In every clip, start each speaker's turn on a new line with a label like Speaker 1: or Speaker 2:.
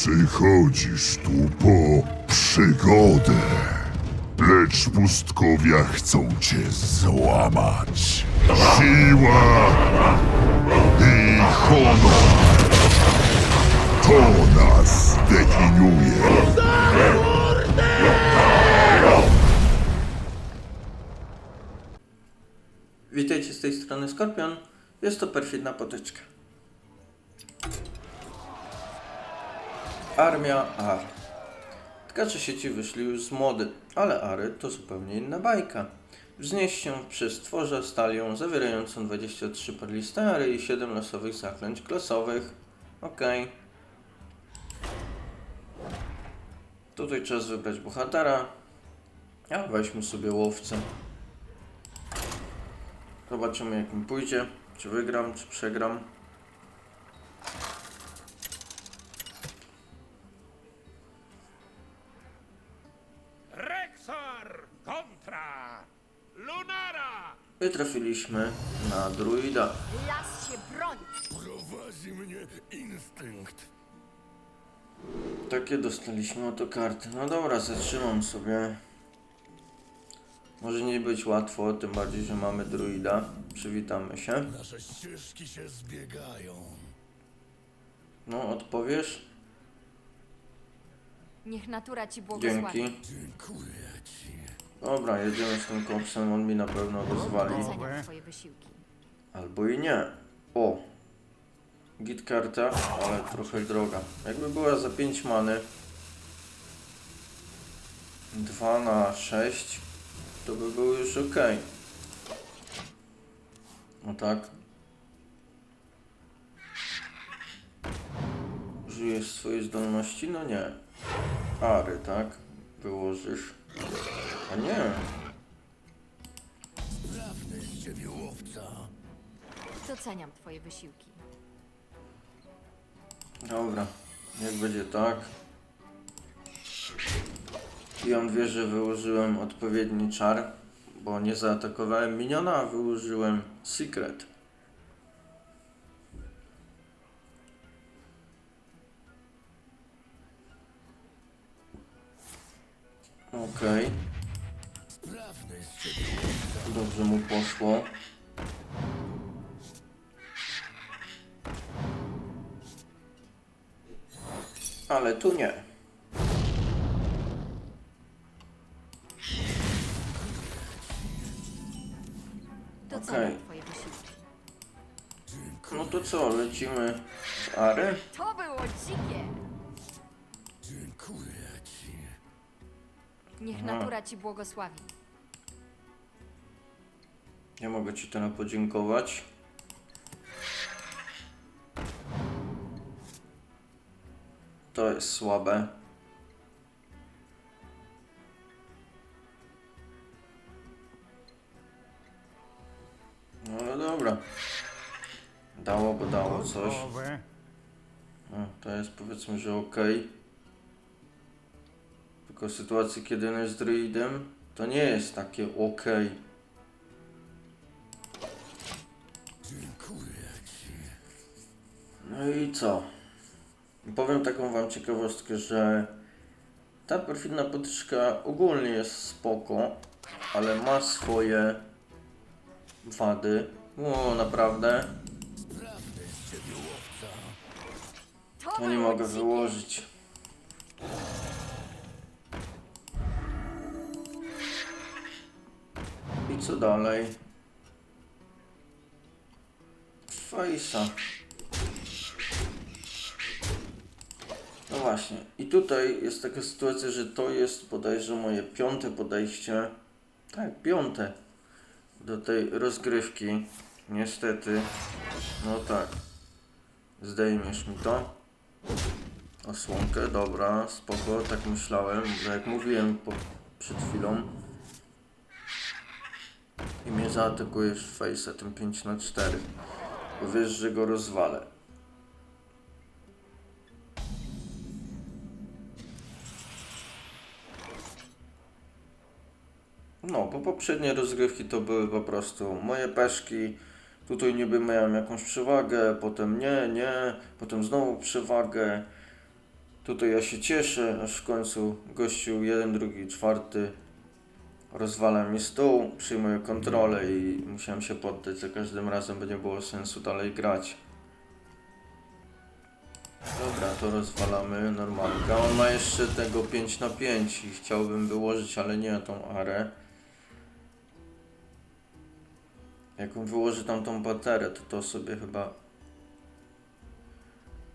Speaker 1: Przychodzisz tu po przygodę, lecz pustkowia chcą cię złamać. Siła i honor to nas definiuje.
Speaker 2: Witajcie z tej strony Skorpion. Jest to perfidna potyczka. Armia Ar. Tkacze sieci wyszli już z mody, ale Ary to zupełnie inna bajka. Wznieś się przez tworze stalią zawierającą 23 perliste Ary i 7 losowych zaklęć klasowych. Okej. Tutaj czas wybrać bohatera. A weźmy sobie łowcę. Zobaczymy jak mi pójdzie. Czy wygram, czy przegram. I trafiliśmy na druida.
Speaker 3: Las się broni.
Speaker 1: Prowadzi mnie instynkt.
Speaker 2: Takie dostaliśmy oto karty. No dobra, zatrzymam sobie. Może nie być łatwo, tym bardziej, że mamy druida. Przywitamy się.
Speaker 1: Nasze ścieżki się zbiegają.
Speaker 2: No, odpowiesz?
Speaker 3: Niech natura ci błogosławi.
Speaker 2: Dzięki.
Speaker 1: Dziękuję ci.
Speaker 2: Dobra, jedziemy z tym koksem, on mi na pewno rozwali.
Speaker 3: Doceniam twoje wysiłki.
Speaker 2: Albo i nie. O! Git karta, ale trochę droga. Jakby była za 5 many 2 na 6 to by był już ok. No tak. Użyjesz swojej zdolności? No nie. Ary, tak? Wyłożysz. A nie.
Speaker 1: Prawny z ciebie łowca.
Speaker 3: Doceniam twoje wysiłki.
Speaker 2: Dobra, jak będzie tak. I on wie, że wyłożyłem odpowiedni czar, bo nie zaatakowałem miniona, a wyłożyłem secret. Okej,
Speaker 1: ciebie
Speaker 2: dobrze mu poszło. Ale tu nie. Okej.
Speaker 3: twoje wysiłki.
Speaker 2: No to co, lecimy z Ary?
Speaker 3: To było dzikie.
Speaker 1: Dziękuję ci.
Speaker 3: Niech natura ci błogosławi.
Speaker 2: Nie mogę Ci teraz podziękować. To jest słabe. No ale dobra. Dało, bo dało coś. No, to jest powiedzmy, że ok. Tylko w sytuacji, kiedy on jest druidem, to nie jest takie ok. No i co? Powiem taką wam ciekawostkę, że ta perfidna potyczka ogólnie jest spoko, ale ma swoje wady. O, naprawdę.
Speaker 3: To
Speaker 2: To nie mogę wyłożyć. I co dalej? Fajsa. No właśnie. I tutaj jest taka sytuacja, że to jest bodajże moje piąte podejście. Tak, piąte. Do tej rozgrywki. Niestety. No tak. Zdejmiesz mi to. Osłonkę, dobra, spoko, tak myślałem, że jak mówiłem po, przed chwilą i mnie zaatakujesz w face'a tym 5 na 4 bo wiesz, że go rozwalę. No, bo poprzednie rozgrywki to były po prostu moje peszki. Tutaj niby miałem jakąś przewagę, potem nie, nie, potem znowu przewagę. Tutaj ja się cieszę, aż w końcu gościu jeden, drugi, czwarty rozwala mi stół, przyjmuje kontrolę i musiałem się poddać za każdym razem, bo nie było sensu dalej grać. Dobra, to rozwalamy normalnie. On ma jeszcze tego 5 na 5 i chciałbym wyłożyć, ale nie tą arę. Jak wyłoży tam tą baterię, to to sobie chyba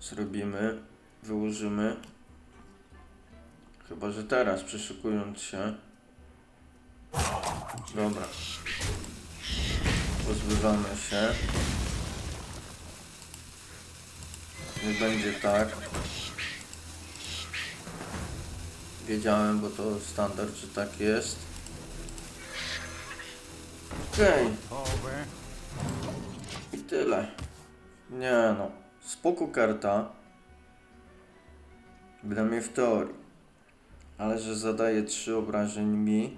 Speaker 2: zrobimy. Wyłożymy. Chyba, że teraz, przyszykując się. Dobra. Pozbywamy się. Nie będzie tak. Wiedziałem, bo to standard, że tak jest. Okej.
Speaker 4: Gotowe.
Speaker 2: I tyle. Nie no. Spoko karta. Bynajmniej w teorii. Ale że zadaje 3 obrażeń mi.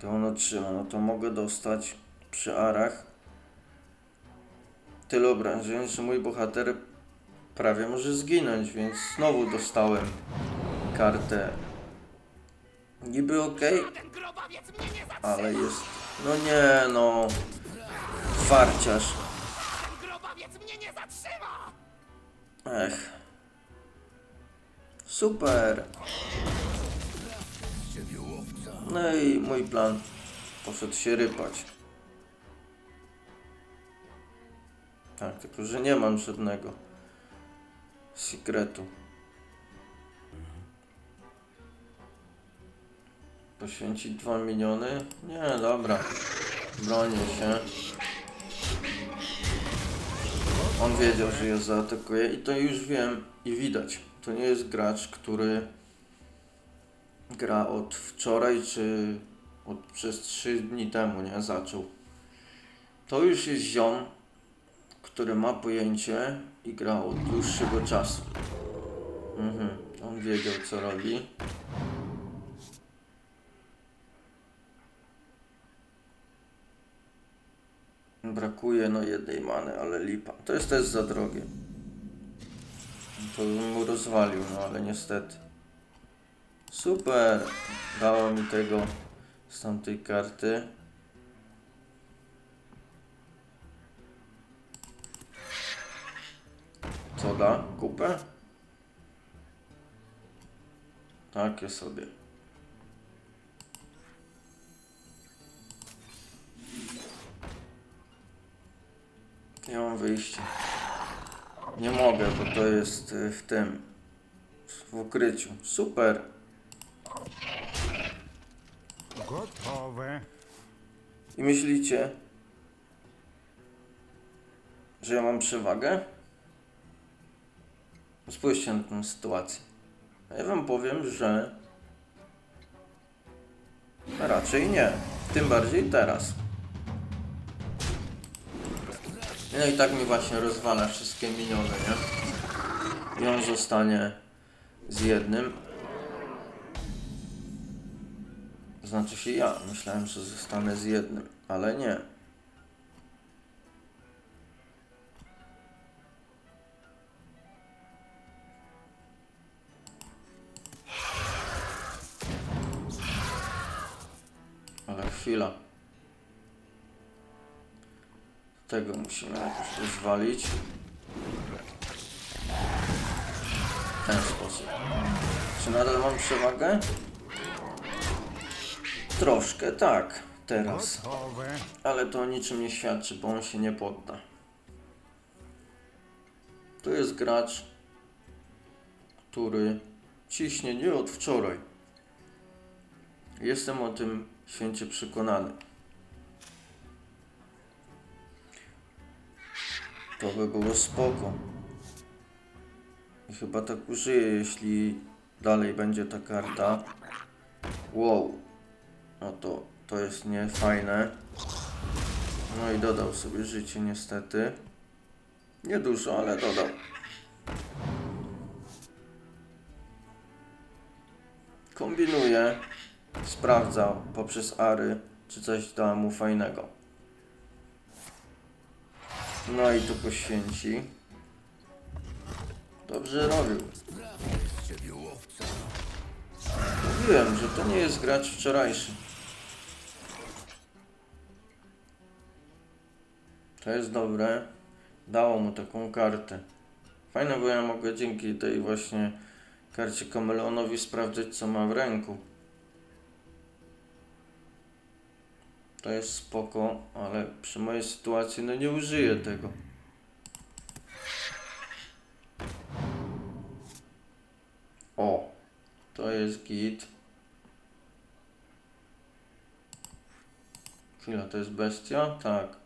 Speaker 2: To on otrzyma. No to mogę dostać przy arach tyle obrażeń, że mój bohater prawie może zginąć, więc znowu dostałem kartę. Niby okej, ale jest. No nie no. Farciarz. Ech. Super. No i mój plan poszedł się rypać. Tak, tylko że nie mam żadnego sekretu. Poświęcić dwa miliony? Nie, dobra. Bronię się. On wiedział, że ja zaatakuję i to już wiem i widać. To nie jest gracz, który gra od wczoraj, czy od przez 3 dni temu, nie? Zaczął. To już jest ziom, który ma pojęcie i gra od dłuższego czasu. Mhm. On wiedział, co robi. Brakuje no jednej many, ale lipa. To jest też za drogie. To bym mu rozwalił, no ale niestety. Super! Dało mi tego z tamtej karty. Co da? Kupę? Takie sobie. Wyjścia. Nie mogę, bo to jest y, w tym. W ukryciu. Super.
Speaker 4: Gotowe.
Speaker 2: I myślicie, że ja mam przewagę? Spójrzcie na tę sytuację. A ja wam powiem, że raczej nie. Tym bardziej teraz. No i tak mi właśnie rozwala wszystkie miniony, nie? I on zostanie z jednym. Znaczy się ja. Myślałem, że zostanę z jednym, ale nie. Ale chwila. Tego musimy jakoś rozwalić. W ten sposób. Czy nadal mam przewagę? Troszkę tak, teraz. Ale to o niczym nie świadczy, bo on się nie podda. To jest gracz, który ciśnie nie od wczoraj. Jestem o tym święcie przekonany. To by było spoko. I chyba tak użyję, jeśli dalej będzie ta karta. Wow. No to, to jest niefajne. No i dodał sobie życie niestety. Nie dużo, ale dodał. Kombinuje, sprawdza poprzez Ary, czy coś da mu fajnego. No i tu poświęci. Dobrze robił. Mówiłem, że to nie jest gracz wczorajszy. To jest dobre. Dało mu taką kartę. Fajne, bo ja mogę dzięki tej właśnie karcie kameleonowi sprawdzać, co ma w ręku. To jest spoko, ale przy mojej sytuacji no nie użyję tego. O, to jest git. Chwila, to jest bestia? Tak.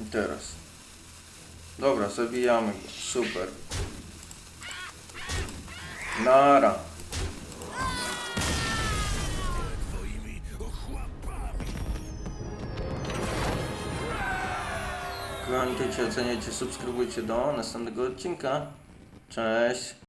Speaker 2: I teraz. Dobra, zabijamy go. Super. Nara. Kochani, oceniajcie, subskrybujcie do następnego odcinka. Cześć.